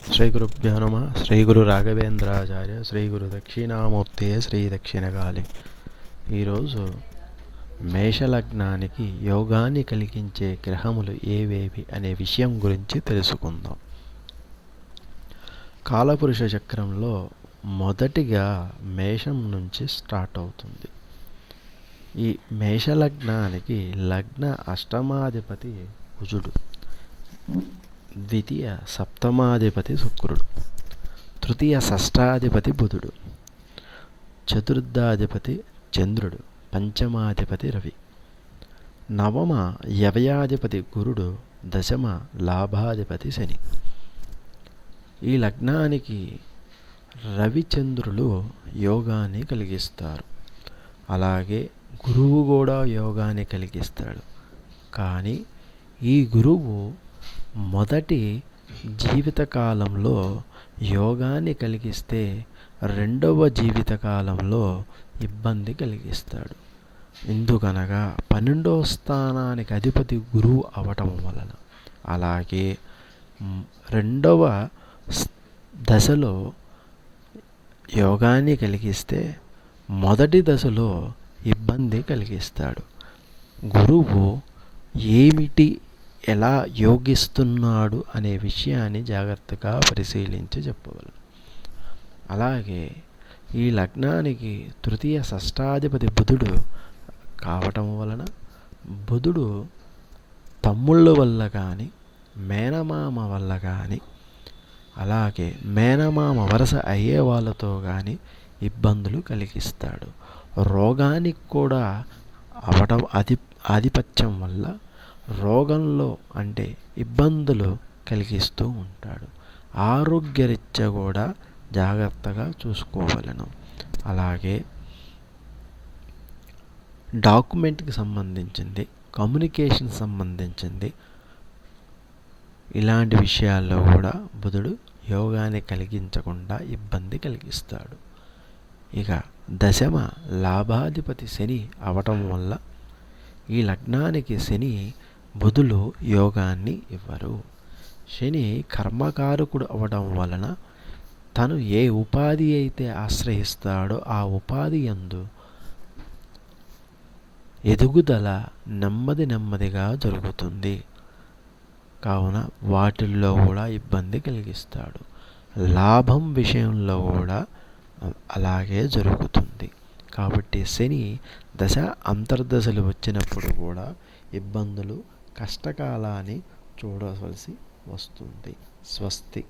శ్రీ గురుభ్యో నమ. శ్రీ గురు రాఘవేంద్రాచార్య శ్రీ గురు దక్షిణామూర్తి శ్రీ దక్షిణగాలి ఈరోజు మేషలగ్నానికి యోగాన్ని కలిగించే గ్రహములు ఏవేవి అనే విషయం గురించి తెలుసుకుందాం. కాలపురుష చక్రంలో మొదటిగా మేషం నుంచి స్టార్ట్ అవుతుంది. ఈ మేషలగ్నానికి లగ్న అష్టమాధిపతి కుజుడు. ద్వితీయ సప్తమాధిపతి శుక్రుడు తృతీయ షష్టాధిపతి బుధుడు చతుర్థాధిపతి చంద్రుడు పంచమాధిపతి రవి. నవమ యవయాధిపతి గురుడు దశమ లాభాధిపతి శని. ఈ లగ్నానికి రవిచంద్రులు యోగాన్ని కలిగిస్తారు. అలాగే గురువు కూడా యోగాన్ని కలిగిస్తాడు. కానీ ఈ గురువు మొదటి జీవితకాలంలో యోగాన్ని కలిగిస్తే రెండవ జీవితకాలంలో ఇబ్బంది కలిగిస్తాడు. ఎందుకనగా పన్నెండవ స్థానానికి అధిపతి గురువు అవటం వలన. అలాగే రెండవ దశలో యోగాన్ని కలిగిస్తే మొదటి దశలో ఇబ్బంది కలిగిస్తాడు. గురువు ఏమిటి ఎలా యోగిస్తున్నాడు అనే విషయాన్ని జాగ్రత్తగా పరిశీలించి చెప్పగలను. అలాగే ఈ లగ్నానికి తృతీయ షష్టాధిపతి బుధుడు కావటం వలన బుధుడు తమ్ముళ్ళ వల్ల కానీ మేనమామ వల్ల కానీ అలాగే మేనమామ వరస అయ్యే వాళ్ళతో కానీ ఇబ్బందులు కలిగిస్తాడు. రోగానికి కూడా అవడం అధి ఆధిపత్యం వల్ల రోగంలో అంటే ఇబ్బందులు కలిగిస్తూ ఉంటాడు. ఆరోగ్యరీత్యా కూడా జాగ్రత్తగా చూసుకోవలను. అలాగే డాక్యుమెంట్కి సంబంధించింది కమ్యూనికేషన్ సంబంధించింది ఇలాంటి విషయాల్లో కూడా బుధుడు యోగాన్ని కలిగించకుండా ఇబ్బంది కలిగిస్తాడు. ఇక దశమ లాభాధిపతి శని అవటం వల్ల ఈ లగ్నానికి శని బుధులు యోగాన్ని ఇవ్వరు. శని కర్మకారకుడు అవడం వలన తను ఏ ఉపాధి అయితే ఆశ్రయిస్తాడో ఆ ఉపాధి ఎందు ఎదుగుదల నెమ్మది నెమ్మదిగా జరుగుతుంది. కావున వాటిల్లో కూడా ఇబ్బంది కలిగిస్తాడు. లాభం విషయంలో కూడా అలాగే జరుగుతుంది. కాబట్టి శని దశ అంతర్దశలు వచ్చినప్పుడు కూడా ఇబ్బందులు కష్టకాలాన్ని చూడవలసి వస్తుంది. స్వస్తి.